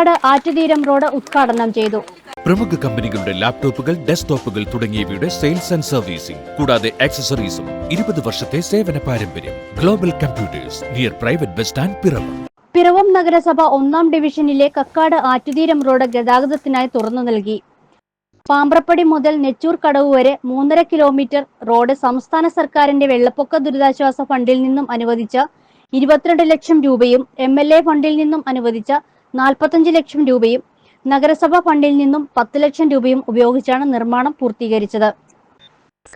Kakkad Attutheeram road ഉദ്ഘാടനം ചെയ്തു. പ്രമുഖ കമ്പനികളുടെ ലാപ്ടോപ്പുകൾ ഡെസ്ക്ടോപ്പുകൾ തുടങ്ങിയവയുടെ സെയിൽസ് ആൻഡ് സർവീസിംഗ് കൂടാതെ ആക്സസറീസും ഇരുപത് വർഷത്തെ സേവന പാരമ്പര്യം global computers near private bus stand Piravom. Piravom നഗരസഭ ഒന്നാം ഡിവിഷനിലെ കക്കാട് ആറ്റുതീരം റോഡ് ഗതാഗതത്തിനായി തുറന്നു നൽകി. പാമ്പ്രപ്പടി മുതൽ നെച്ചൂർ കടവ് വരെ മൂന്നര കിലോമീറ്റർ റോഡ് സംസ്ഥാന സർക്കാരിന്റെ വെള്ളപ്പൊക്ക ദുരിതാശ്വാസ ഫണ്ടിൽ നിന്നും അനുവദിച്ച ഇരുപത്തിരണ്ട് ലക്ഷം രൂപയും എം എൽ എ ഫണ്ടിൽ നിന്നും അനുവദിച്ച നാൽപ്പത്തഞ്ച് ലക്ഷം രൂപയും നഗരസഭാ ഫണ്ടിൽ നിന്നും പത്ത് ലക്ഷം രൂപയും ഉപയോഗിച്ചാണ് നിർമ്മാണം പൂർത്തീകരിച്ചത്.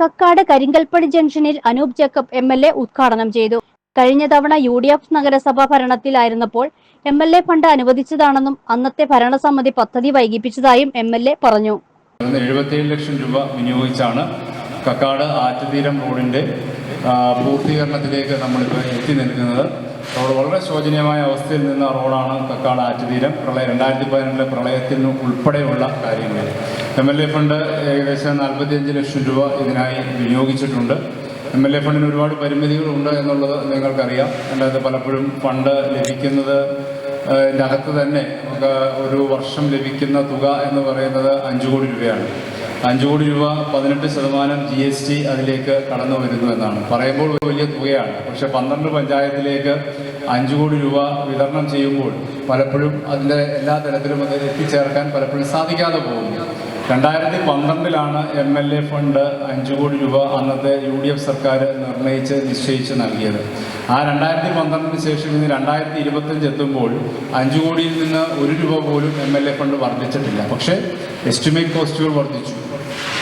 കക്കാട് കരിങ്കൽപ്പടി ജംഗ്ഷനിൽ Anoop Jacob M L A ഉദ്ഘാടനം ചെയ്തു. കഴിഞ്ഞ തവണ യു ഡി എഫ് നഗരസഭ ഭരണത്തിലായിരുന്നപ്പോൾ എം എൽ എ ഫണ്ട് അനുവദിച്ചതാണെന്നും അന്നത്തെ ഭരണസമിതി പദ്ധതി വൈകിപ്പിച്ചതായും എം എൽ എ പറഞ്ഞു. എഴുപത്തിയേഴ് ലക്ഷം രൂപ വിനിയോഗിച്ചാണ് കക്കാട് ആറ്റുതീരം റോഡിന്റെ പൂർത്തീകരണത്തിലേക്ക് നമ്മളിപ്പോൾ എത്തി നിൽക്കുന്നത്. റോഡ് വളരെ ശോചനീയമായ അവസ്ഥയിൽ നിന്ന റോഡാണ് കക്കാട് ആറ്റുതീരം. പ്രളയം രണ്ടായിരത്തി പതിനെട്ടിലെ പ്രളയത്തിന് ഉൾപ്പെടെയുള്ള കാര്യങ്ങൾ. എം എൽ എ ഫണ്ട് ഏകദേശം നാൽപ്പത്തിയഞ്ച് ലക്ഷം രൂപ ഇതിനായി വിനിയോഗിച്ചിട്ടുണ്ട്. എം എൽ എ ഫണ്ടിന് ഒരുപാട് പരിമിതികളുണ്ട് എന്നുള്ളത് നിങ്ങൾക്കറിയാം. അല്ലാതെ പലപ്പോഴും ഫണ്ട് ലഭിക്കുന്നത് അകത്ത് തന്നെ നമുക്ക് ഒരു വർഷം ലഭിക്കുന്ന തുക എന്ന് പറയുന്നത് അഞ്ച് കോടി രൂപയാണ്. അഞ്ച് കോടി രൂപ പതിനെട്ട് ശതമാനം ജി എസ് ടി അതിലേക്ക് കടന്നു വരുന്നു എന്നാണ്. പറയുമ്പോൾ വലിയ തുകയാണ്. പക്ഷെ പന്ത്രണ്ട് പഞ്ചായത്തിലേക്ക് അഞ്ച് കോടി രൂപ വിതരണം ചെയ്യുമ്പോൾ പലപ്പോഴും അതിന്റെ എല്ലാ തരത്തിലും അത് എത്തിച്ചേർക്കാൻ പലപ്പോഴും സാധിക്കാതെ പോകുന്നു. രണ്ടായിരത്തി പന്ത്രണ്ടിലാണ് എം എൽ എ ഫണ്ട് അഞ്ച് കോടി രൂപ അന്നത്തെ യു ഡി എഫ് സർക്കാർ നിർണയിച്ച് നിശ്ചയിച്ച് നൽകിയത്. ആ രണ്ടായിരത്തി പന്ത്രണ്ടിന് ശേഷം ഇന്ന് രണ്ടായിരത്തി ഇരുപത്തഞ്ച് എത്തുമ്പോൾ അഞ്ച് കോടിയിൽ നിന്ന് ഒരു രൂപ പോലും എം എൽ എ ഫണ്ട് വർദ്ധിച്ചിട്ടില്ല. പക്ഷേ എസ്റ്റിമേറ്റ് കോസ്റ്റുകൾ വർദ്ധിച്ചു.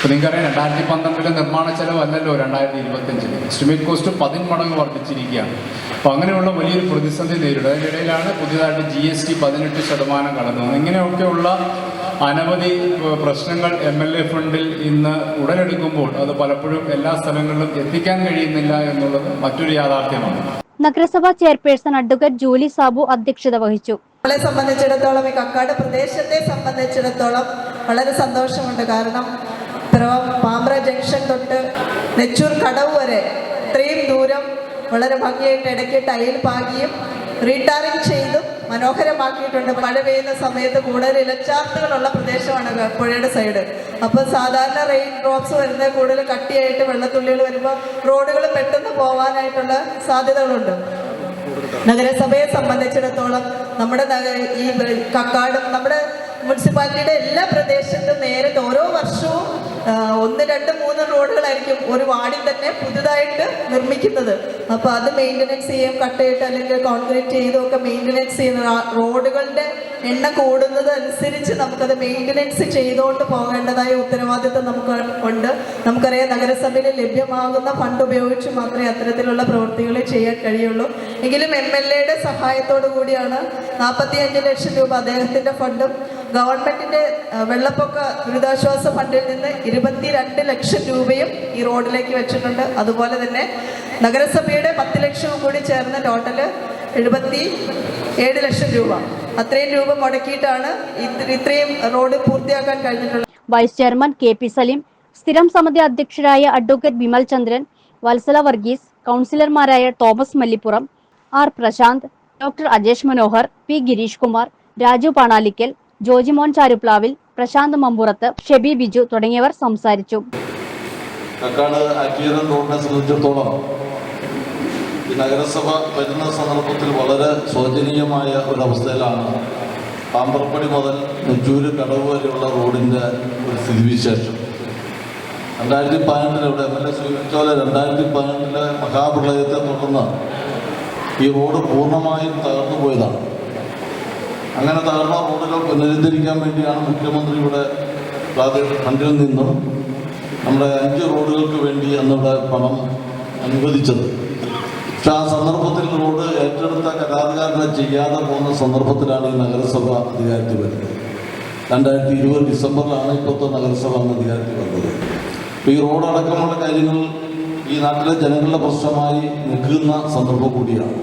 അപ്പോൾ നിങ്ങൾക്കറിയാം രണ്ടായിരത്തി പന്ത്രണ്ടിലെ നിർമ്മാണ ചെലവല്ലല്ലോ രണ്ടായിരത്തി ഇരുപത്തഞ്ചിൽ എസ്റ്റിമേറ്റ് കോസ്റ്റ് പതിന്മടങ്ങ് വർദ്ധിച്ചിരിക്കുകയാണ്. അപ്പോൾ അങ്ങനെയുള്ള വലിയൊരു പ്രതിസന്ധി നേരിടും. അതിനിടയിലാണ് പുതിയതായിട്ട് ജി എസ് ടി പതിനെട്ട് ശതമാനം കടന്നു ഇങ്ങനെയൊക്കെയുള്ള അനവധി പ്രശ്നങ്ങൾ എം എൽ എ ഫണ്ടിൽ ഇന്ന് ഉടലെടുക്കുമ്പോൾ അത് പലപ്പോഴും എല്ലാ സ്ഥലങ്ങളിലും എത്തിക്കാൻ കഴിയുന്നില്ല എന്നുള്ളത് മറ്റൊരു യാഥാർത്ഥ്യമാണ്. നഗരസഭാ ചെയർപേഴ്സൺ അഡ്വക്കേറ്റ് ജൂലി സാബു അധ്യക്ഷത വഹിച്ചു. നമ്മളെ സംബന്ധിച്ചിടത്തോളം ഈ കക്കാട് പ്രദേശത്തെ സംബന്ധിച്ചിടത്തോളം വളരെ സന്തോഷമുണ്ട്. കാരണം പിറവം പാമ്പ്ര ജംഗ്ഷൻ തൊട്ട് നെച്ചൂർ കടവ് വരെ. ഇത്രയും ദൂരം വളരെ ഭംഗിയായിട്ട് ഇടയ്ക്ക് ടൈൽ പാകിയും റീടാറിങ് ചെയ്തും മനോഹരമാക്കിയിട്ടുണ്ട്. മഴ പെയ്യുന്ന സമയത്ത് കൂടുതൽ ഇലച്ചാർത്തുകളുള്ള പ്രദേശമാണ് പുഴയുടെ സൈഡ് അപ്പോൾ സാധാരണ റെയിൻ ഡ്രോപ്സ് വരുന്ന കൂടുതൽ കട്ടിയായിട്ട് വെള്ളത്തുള്ളികൾ വരുമ്പോൾ റോഡുകൾ പെട്ടെന്ന് പോകാനായിട്ടുള്ള സാധ്യതകളുണ്ട്. നഗരസഭയെ സംബന്ധിച്ചിടത്തോളം നമ്മുടെ ഈ കക്കാടും നമ്മുടെ മുനിസിപ്പാലിറ്റിയുടെ എല്ലാ പ്രദേശത്തും നേരെ ഓരോ വർഷവും ഒന്ന് രണ്ട് മൂന്ന് റോഡുകളായിരിക്കും ഒരു വാർഡിൽ തന്നെ പുതുതായിട്ട് നിർമ്മിക്കുന്നത്. അപ്പോൾ അത് മെയിന്റനൻസ് ചെയ്യും കട്ടയിട്ട് അല്ലെങ്കിൽ കോൺക്രീറ്റ് ചെയ്തൊക്കെ മെയിന്റനൻസ് ചെയ്യുന്ന റോഡുകളുടെ എണ്ണം കൂടുന്നത് അനുസരിച്ച് നമുക്കത് മെയിന്റനൻസ് ചെയ്തുകൊണ്ട് പോകേണ്ടതായ ഉത്തരവാദിത്വം നമുക്ക് ഉണ്ട്. നമുക്കറിയാം നഗരസഭയിൽ ലഭ്യമാകുന്ന ഫണ്ട് ഉപയോഗിച്ച് മാത്രമേ അത്തരത്തിലുള്ള പ്രവൃത്തികൾ ചെയ്യാൻ കഴിയുള്ളൂ. എങ്കിലും എം എൽ എയുടെ സഹായത്തോടു കൂടിയാണ് നാൽപ്പത്തിയഞ്ച് ലക്ഷം രൂപ അദ്ദേഹത്തിന്റെ ഫണ്ടും ഗവൺമെന്റിന്റെ വെള്ളപ്പൊക്ക ദുരിതാശ്വാസ ഫണ്ടിൽ നിന്ന് ഇരുപത്തിരണ്ട് ലക്ഷം രൂപയും ഈ റോഡിലേക്ക് വെച്ചിട്ടുണ്ട്. അതുപോലെ തന്നെ നഗരസഭയുടെ പത്ത് ലക്ഷവും കൂടി ചേർന്ന് ടോട്ടൽ എഴുപത്തി ഏഴ് ലക്ഷം രൂപ. അത്രയും രൂപ മുടക്കിയിട്ടാണ് ഇത്രയും റോഡ് പൂർത്തിയാക്കാൻ കഴിഞ്ഞിട്ടുള്ളത്. Vice chairman K P Saleem സ്ഥിരം സമിതി അധ്യക്ഷരായ അഡ്വക്കേറ്റ് ബിമൽ ചന്ദ്രൻ വത്സല വർഗീസ് കൗൺസിലർമാരായ Thomas Mallippuram R Prashanth doctor Ajesh Manohar P Girish Kumar Raju Panalikkal Jojimon Charuplavil Prashanth Mamburath Shebi Biju തുടങ്ങിയവർ സംസാരിച്ചു. ഈ നഗരസഭ വരുന്ന സന്ദർഭത്തിൽ വളരെ ശോചനീയമായ അവസ്ഥയിലാണ് പാമ്പർപ്പടി മുതൽ നെച്ചൂര് കടവ് വരെയുള്ള റോഡിന്റെ ഒരു സ്ഥിതിവിശേഷം. രണ്ടായിരത്തി പതിനെട്ടിൽ ഇവിടെ എം എൽ എ സൂചിപ്പിച്ച രണ്ടായിരത്തി പതിനെട്ടിലെ മഹാപ്രളയത്തെ തുടർന്ന് ഈ റോഡ് പൂർണമായും തകർന്നു പോയതാണ്. അങ്ങനെ തകർന്ന റോഡുകൾ പുനരുദ്ധരിക്കാൻ വേണ്ടിയാണ് മുഖ്യമന്ത്രി ഇവിടെ ഫണ്ടിൽ നിന്നും നമ്മുടെ അഞ്ച് റോഡുകൾക്ക് വേണ്ടി അന്നിവിടെ പണം അനുവദിച്ചത്. പക്ഷെ ആ സന്ദർഭത്തിൽ റോഡ് ഏറ്റെടുത്ത കരാറുകാരനെ ചെയ്യാതെ പോകുന്ന സന്ദർഭത്തിലാണ് ഈ നഗരസഭ അധികാരത്തിൽ വരുന്നത്. രണ്ടായിരത്തി ഇരുപത് ഡിസംബറിലാണ് ഇപ്പോഴത്തെ നഗരസഭ അധികാരത്തിൽ വന്നത്. ഈ റോഡ് അടക്കമുള്ള കാര്യങ്ങൾ ഈ നാട്ടിലെ ജനങ്ങളുടെ പ്രശ്നമായി നിൽക്കുന്ന സന്ദർഭം കൂടിയാണ്.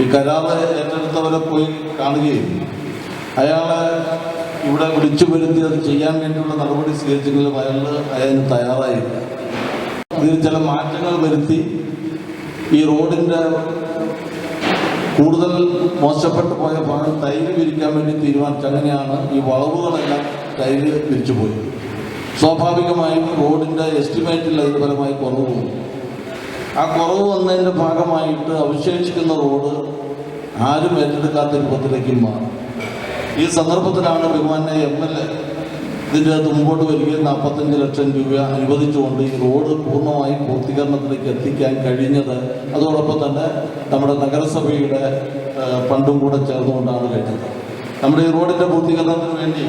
ഈ കരാറ് ഏറ്റെടുത്തവരെ പോയി കാണുകയും അയാളെ ഇവിടെ വിളിച്ചു വരുത്തി അത് ചെയ്യാൻ വേണ്ടിയുള്ള നടപടി സ്വീകരിച്ചെങ്കിലും അയാൾ അതിന് തയ്യാറായില്ല. ഇതിൽ ചില മാറ്റങ്ങൾ വരുത്തി ഈ റോഡിന്റെ കൂടുതൽ മോശപ്പെട്ടു പോയ ഭാഗം തൈര് വിരിക്കാൻ വേണ്ടി തീരുമാനിച്ചു. അങ്ങനെയാണ് ഈ വളവുകളെല്ലാം തൈര് വിരിച്ചു പോയത്. സ്വാഭാവികമായും റോഡിന്റെ എസ്റ്റിമേറ്റിൽ അതിന് ഫലമായി കുറവ് വന്നു ആ കുറവ് വന്നതിന്റെ ഭാഗമായിട്ട് അവശേഷിക്കുന്ന റോഡ് ആരും ഏറ്റെടുക്കാത്ത രൂപത്തിലേക്ക് മാറും. ഈ സന്ദർഭത്തിലാണ് ബഹുമാന എം എൽ എ ഇതിന്റെ അകത്ത് മുമ്പോട്ട് വരികയും നാൽപ്പത്തഞ്ച് ലക്ഷം രൂപ അനുവദിച്ചുകൊണ്ട് ഈ റോഡ് പൂർണമായി പൂർത്തീകരണത്തിലേക്ക് എത്തിക്കാൻ കഴിഞ്ഞത്. അതോടൊപ്പം തന്നെ നമ്മുടെ നഗരസഭയുടെ ഫണ്ടും കൂടെ ചേർന്നുകൊണ്ടാണ് കഴിഞ്ഞത്. നമ്മുടെ ഈ റോഡിന്റെ പൂർത്തീകരണത്തിന് വേണ്ടി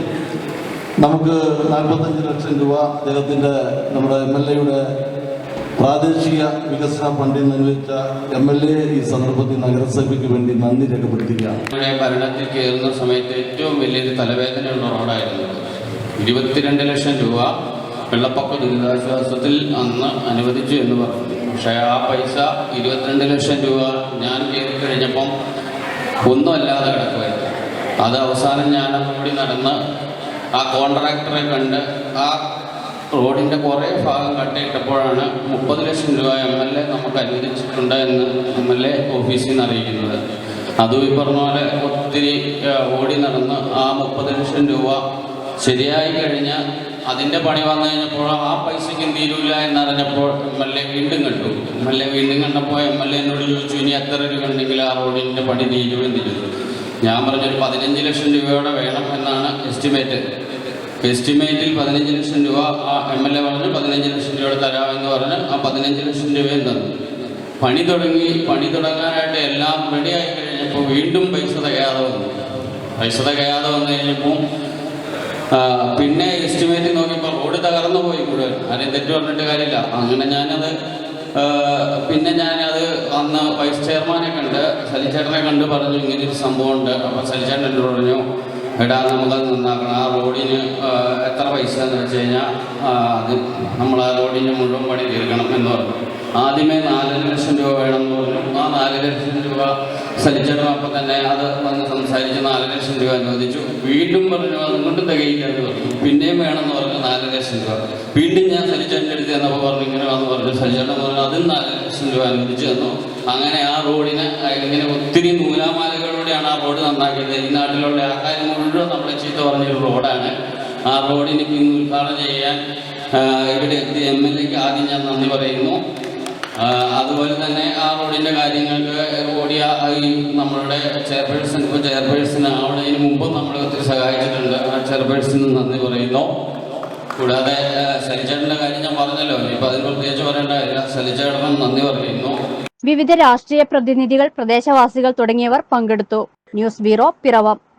നമുക്ക് നാൽപ്പത്തഞ്ച് ലക്ഷം രൂപ അദ്ദേഹത്തിന്റെ നമ്മുടെ എം എൽ എയുടെ പ്രാദേശിക വികസന ഫണ്ടിൽ അനുവദിച്ച എം എൽ എ ഈ സന്ദർഭത്തിൽ നഗരസഭയ്ക്ക് വേണ്ടി നന്ദി രേഖപ്പെടുത്തുകയാണ്. ഭരണത്തിൽ കയറുന്ന സമയത്ത് ഏറ്റവും വലിയൊരു തലവേദനയുള്ള റോഡായിരുന്നു ഇരുപത്തിരണ്ട് ലക്ഷം രൂപ വെള്ളപ്പൊക്ക ദുരിതാശ്വാസത്തിൽ അന്ന് അനുവദിച്ചു എന്ന് പറഞ്ഞു. പക്ഷേ ആ പൈസ ഇരുപത്തിരണ്ട് ലക്ഷം രൂപ ഞാൻ കയറി കഴിഞ്ഞപ്പം ഒന്നുമല്ലാതെ കിടക്കുമായിരുന്നു. അത് അവസാനം ഞാൻ കൂടി നടന്ന് ആ കോൺട്രാക്ടറെ കണ്ട് ആ റോഡിന്റെ കുറേ ഭാഗം കട്ടിയിട്ടപ്പോഴാണ് മുപ്പത് ലക്ഷം രൂപ എം എൽ എ നമുക്ക് അനുവദിച്ചിട്ടുണ്ട് എന്ന് എം എൽ എ ഓഫീസിൽ നിന്ന് അറിയിക്കുന്നത്. അതും ഈ പറഞ്ഞ പോലെ ഒത്തിരി ഓടി നടന്ന് ആ മുപ്പത് ലക്ഷം രൂപ ശരിയായി കഴിഞ്ഞാൽ അതിന്റെ പണി വന്നു കഴിഞ്ഞപ്പോൾ ആ പൈസയ്ക്കും തീരൂല എന്നറിഞ്ഞപ്പോൾ എം എൽ എ വീണ്ടും കണ്ടു. എം എൽ എ വീണ്ടും കണ്ടപ്പോൾ എം എൽ എന്നോട് ചോദിച്ചു ഇനി എത്ര രൂപ ഉണ്ടെങ്കിൽ ആ റോഡിന്റെ പണി തീരുമെന്ന് ഞാൻ പറഞ്ഞൊരു പതിനഞ്ച് ലക്ഷം രൂപയോടെ വേണം എന്നാണ് എസ്റ്റിമേറ്റ്. എസ്റ്റിമേറ്റിൽ പതിനഞ്ച് ലക്ഷം രൂപ ആ എം എൽ എ പറഞ്ഞു പതിനഞ്ച് ലക്ഷം രൂപ തരാമെന്ന് പറഞ്ഞ് ആ പതിനഞ്ച് ലക്ഷം രൂപയും തന്നു പണി തുടങ്ങി പണി തുടങ്ങാനായിട്ട് എല്ലാം റെഡിയായി കഴിഞ്ഞപ്പോൾ വീണ്ടും പൈസ തികയാതെ വന്നു. പൈസ തികയാതെ വന്നു കഴിഞ്ഞപ്പോൾ പിന്നെ എസ്റ്റിമേറ്റ് നോക്കിയപ്പോൾ റോഡ് തകർന്നു പോയി കൂടുതൽ. ആരെയും തെറ്റ് പറഞ്ഞിട്ട് കാര്യമില്ല. അങ്ങനെ ഞാനത് പിന്നെ ഞാനത് അന്ന് വൈസ് ചെയർമാനെ കണ്ട് സലിച്ചേട്ടനെ കണ്ട് പറഞ്ഞു ഇങ്ങനെ ഒരു സംഭവം ഉണ്ട് അപ്പോൾ സലിച്ചേട്ടൻ എന്നോട് പറഞ്ഞു എടാ നമുക്കത് നന്നാക്കണം. ആ റോഡിന് എത്ര പൈസ എന്ന് വെച്ച് കഴിഞ്ഞാൽ അത് നമ്മൾ ആ റോഡിന് മുഴുവൻ പണി തീർക്കണം എന്ന് പറഞ്ഞു. ആദ്യമേ നാലര ലക്ഷം രൂപ വേണമെന്ന് പറഞ്ഞു. ആ നാല് ലക്ഷം രൂപ സലിച്ചേട്ടൻ അപ്പം തന്നെ അത് വന്ന് സംസാരിച്ച് നാല് ലക്ഷം രൂപ അനുവദിച്ചു. വീണ്ടും പറഞ്ഞു അതുകൊണ്ട് തികയില്ല എന്ന് പറഞ്ഞു. പിന്നെയും വേണമെന്ന് പറഞ്ഞു നാല് ലക്ഷം രൂപ. വീണ്ടും ഞാൻ സലിച്ചേട്ടന്റെ അടുത്ത് എന്നപ്പോൾ പറഞ്ഞു ഇങ്ങനെ വന്ന് പറഞ്ഞു. സലിച്ചേട്ടൻ പറഞ്ഞു അതും നാല് ലക്ഷം രൂപ അനുവദിച്ചു തന്നു. അങ്ങനെ ആ റോഡിനെ ഇങ്ങനെ ഒത്തിരി നൂലാമാലകളിലൂടെയാണ് ആ റോഡ് നന്നാക്കിയത്. ഈ നാട്ടിലുള്ള ആൾക്കാർ മുഴുവൻ നമ്മളെ ചീത്ത പറഞ്ഞൊരു റോഡാണ്. ആ റോഡിന് ഇന്ന് ഉദ്ഘാടനം ചെയ്യാൻ ഇവിടെ എം എൽ എക്ക് ആദ്യം ഞാൻ നന്ദി പറയുന്നു. അതുപോലെ തന്നെ ആ റോഡിന്റെ കാര്യങ്ങൾക്ക് ഓടിയ നമ്മളുടെ ചെയർപേഴ്സൺ ഇപ്പോൾ ചെയർപേഴ്സൺ ആവുന്നതിന് മുമ്പ് നമ്മളെ ഒത്തിരി സഹായിച്ചിട്ടുണ്ട്. ആ ചെയർപേഴ്സൺ നന്ദി പറയുന്നു. കൂടാതെ സലിച്ചേട്ടന്റെ കാര്യം ഞാൻ പറഞ്ഞല്ലോ. ഇപ്പം അതിന് പ്രത്യേകിച്ച് പറയേണ്ട കാര്യമില്ല. സലിച്ചേട്ടനും നന്ദി പറയുന്നു. വിവിധ രാഷ്ട്രീയ പ്രതിനിധികൾ പ്രദേശവാസികൾ തുടങ്ങിയവർ പങ്കെടുത്തു. News bureau Piravom.